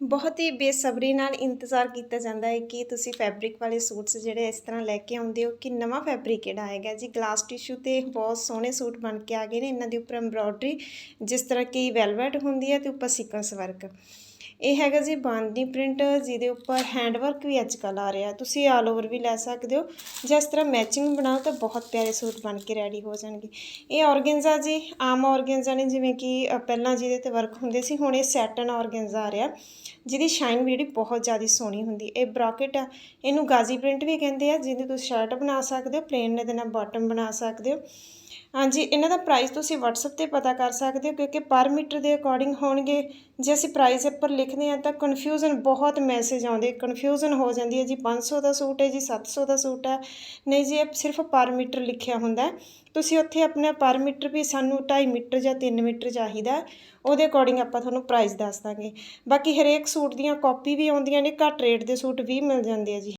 ਬਹੁਤ ਹੀ ਬੇਸਬਰੀ ਨਾਲ ਇੰਤਜ਼ਾਰ ਕੀਤਾ ਜਾਂਦਾ ਹੈ ਕਿ ਤੁਸੀਂ ਫੈਬਰਿਕ ਵਾਲੇ ਸੂਟਸ ਜਿਹੜੇ ਇਸ ਤਰ੍ਹਾਂ ਲੈ ਕੇ ਆਉਂਦੇ ਹੋ ਕਿ ਨਵਾਂ ਫੈਬਰਿਕ ਕਿਹੜਾ ਆਏਗਾ ਜੀ? ਗਲਾਸ ਟਿਸ਼ੂ ਤੇ ਬਹੁਤ ਸੋਹਣੇ ਸੂਟ ਬਣ ਕੇ ਆ ਗਏ ਨੇ। ਇਹਨਾਂ ਦੇ ਉੱਪਰ ਐਮਬ੍ਰੋਇਡਰੀ ਜਿਸ ਤਰ੍ਹਾਂ ਕਿ ਵੈਲਵਟ ਹੁੰਦੀ ਹੈ ਤੇ ਉੱਪਰ ਸੀਕੁਐਂਸ ਵਰਕ ਇਹ ਹੈਗਾ ਜੀ ਬਾਂਦਨੀ ਪ੍ਰਿੰਟ ਜਿਹਦੇ ਉੱਪਰ ਹੈਂਡ ਵਰਕ ਵੀ ਅੱਜ ਕੱਲ੍ਹ ਆ ਰਿਹਾ। ਤੁਸੀਂ ਆਲ ਓਵਰ ਵੀ ਲੈ ਸਕਦੇ ਹੋ। ਜਿਸ ਤਰ੍ਹਾਂ ਮੈਚਿੰਗ ਬਣਾਓ ਤਾਂ ਬਹੁਤ ਪਿਆਰੇ ਸੂਟ ਬਣ ਕੇ ਰੈਡੀ ਹੋ ਜਾਣਗੇ। ਇਹ ਔਰਗੈਂਜ਼ਾ ਜੀ ਆਮ ਔਰਗੈਂਜ਼ਾ ਨੇ ਜਿਵੇਂ ਕਿ ਪਹਿਲਾਂ ਜਿਹਦੇ ਤੇ ਵਰਕ ਹੁੰਦੇ ਸੀ, ਹੁਣ ਇਹ ਸੈਟਨ ਔਰਗੈਂਜ਼ਾ ਆ ਰਿਹਾ। ਜਿਹਦੀ ਸ਼ਾਈਨ ਵੀ ਜਿਹੜੀ ਬਹੁਤ ਜ਼ਿਆਦਾ ਸੋਹਣੀ ਹੁੰਦੀ। ਇਹ ਬ੍ਰੋਕਟ ਆ। ਇਹਨੂੰ ਗਾਜ਼ੀ ਪ੍ਰਿੰਟ ਵੀ ਕਹਿੰਦੇ ਆ, ਜਿਹਦੀ ਤੁਸੀਂ ਸ਼ਰਟ ਬਣਾ ਸਕਦੇ ਹੋ ਪਲੇਨ ਦੇ ਨਾਲ ਬਾਟਮ ਬਣਾ ਸਕਦੇ ਹੋ। ਹਾਂਜੀ, ਇਹਨਾਂ ਦਾ ਪ੍ਰਾਈਸ ਤੁਸੀਂ WhatsApp ਤੇ ਪਤਾ ਕਰ ਸਕਦੇ ਹੋ, ਕਿਉਂਕਿ ਪਰ ਮੀਟਰ ਦੇ ਅਕੋਰਡਿੰਗ ਹੋਣਗੇ। ਜੇ ਅਸੀਂ ਪ੍ਰਾਈਸ ਉੱਪਰ ਲਿਖਦੇ ਹਾਂ ਤਾਂ ਕਨਫਿਊਜ਼ਨ ਬਹੁਤ ਮੈਸੇਜ ਆਉਂਦੇ ਕਨਫਿਊਜ਼ਨ ਹੋ ਜਾਂਦੀ ਹੈ ਜੀ। 500 ਦਾ ਸੂਟ ਹੈ ਜੀ 700 ਦਾ ਸੂਟ ਹੈ। ਨਹੀਂ ਜੀ, ਇਹ ਸਿਰਫ ਪਰ ਮੀਟਰ ਲਿਖਿਆ ਹੁੰਦਾ ਤੁਸੀਂ ਉੱਥੇ ਆਪਣਾ ਪਰ ਮੀਟਰ ਵੀ ਸਾਨੂੰ 2.5 ਮੀਟਰ ਜਾਂ 3 ਮੀਟਰ ਚਾਹੀਦਾ ਉਹਦੇ ਅਕੋਰਡਿੰਗ ਆਪਾਂ ਤੁਹਾਨੂੰ ਪ੍ਰਾਈਸ ਦੱਸ ਦਾਂਗੇ। ਬਾਕੀ ਹਰੇਕ ਸੂਟ ਦੀਆਂ ਕਾਪੀ ਵੀ ਆਉਂਦੀਆਂ ਨੇ, ਘੱਟ ਰੇਟ ਦੇ ਸੂਟ ਵੀ ਮਿਲ ਜਾਂਦੇ ਆ ਜੀ।